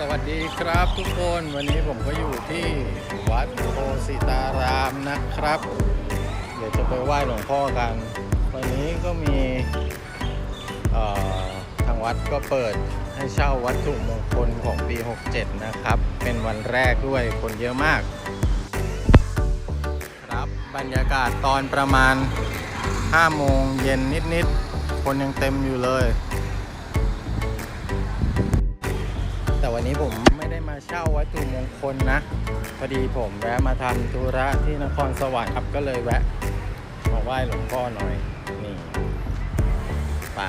สวัสดีครับทุกคนวันนี้ผมก็อยู่ที่วัดโพสิตารามนะครับ เดี๋ยวจะไปไหว้หลวงพ่อกัน วันนี้ก็มีทางวัดก็เปิดให้เช่าวัตถุมงคลของปี 67 นะครับ เป็นวันแรกด้วยคนเยอะมาก ครับบรรยากาศตอนประมาณ 5 โมงเย็นนิดๆคนยังเต็มอยู่เลย แต่วันนี้ผมไม่ได้มาเช่าวัตถุมงคลนะ พอดีผมแวะมาทำธุระที่นครสวรรค์ครับก็เลยแวะมาไหว้หลวงพ่อหน่อย นี่ไป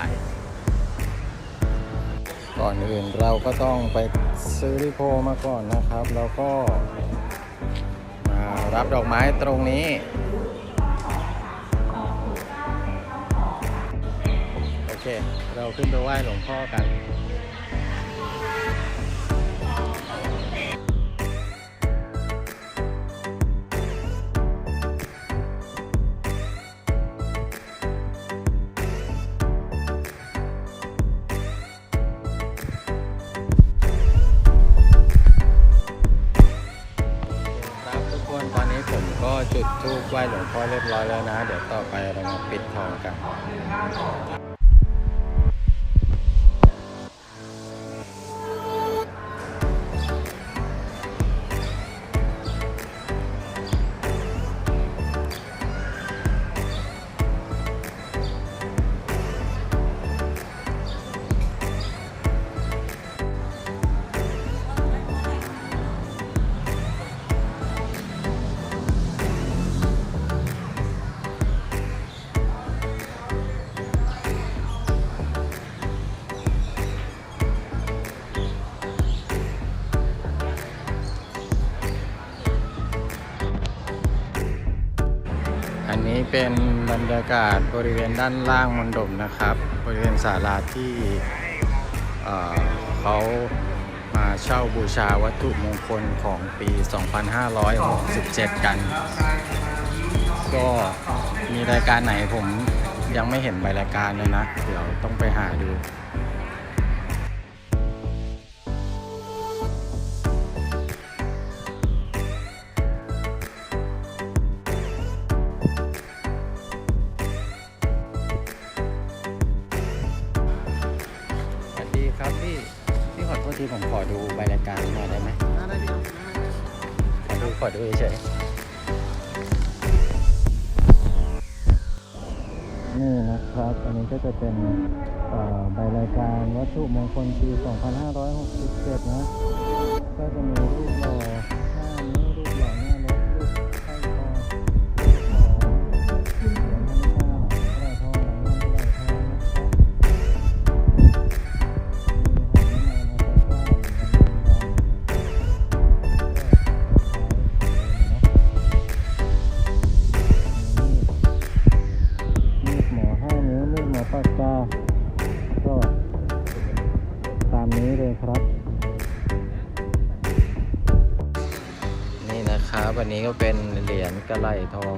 ก่อนอื่นเราก็ต้องไปซื้อริโพมาก่อนนะครับ แล้วก็มารับดอกไม้ตรงนี้โอเค เราขึ้นไปไหว้หลวงพ่อกัน คนตอนนี้ผมก็จุดธูปไหว้หลวงพ่อเรียบร้อยแล้วนะ เดี๋ยวต่อไปเรามาปิดทองกัน นี้เป็นบรรยากาศบริเวณด้านล่างมณฑปนะครับ บริเวณศาลาที่เเขามาเช่าบูชาวัตถุมงคลของปี 2567 กัน ก็มีรายการไหนผมยังไม่เห็นใบรายการเลยนะ เดี๋ยวต้องไปหาดู พี่ผมขอดูใบรายการหน่อยได้ไหมขอดูขอดูเฉยๆนี่นะครับ อันนี้ก็จะเป็นใบรายการวัตถุมงคลปี 2567 นะ ก็จะมีรูปหล่อ นะครับอันนี้ก็เป็นเหรียญกระไหลทอง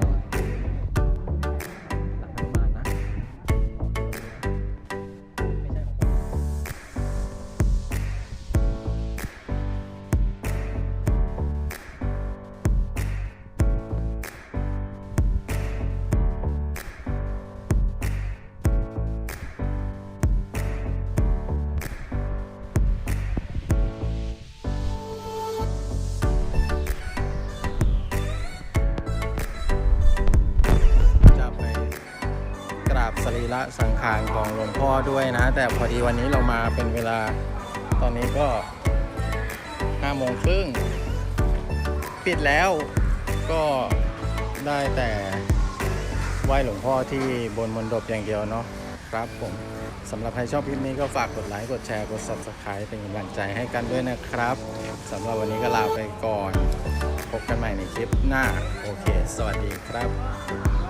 รีระสังขารของหลวงพ่อด้วยนะ แต่พอดีวันนี้เรามาเป็นเวลาตอนนี้ก็ห้าโมงครึ่งปิดแล้วก็ได้แต่ไหว้หลวงพ่อที่บนมณฑปอย่างเดียวเนาะครับผมสำหรับใครชอบคลิปนี้ก็ฝากกดไลค์ กดแชร์ กด subscribe เป็นกำลังใจให้กันด้วยนะครับสำหรับวันนี้ก็ลาไปก่อน พบกันใหม่ในคลิปหน้า โอเค สวัสดีครับ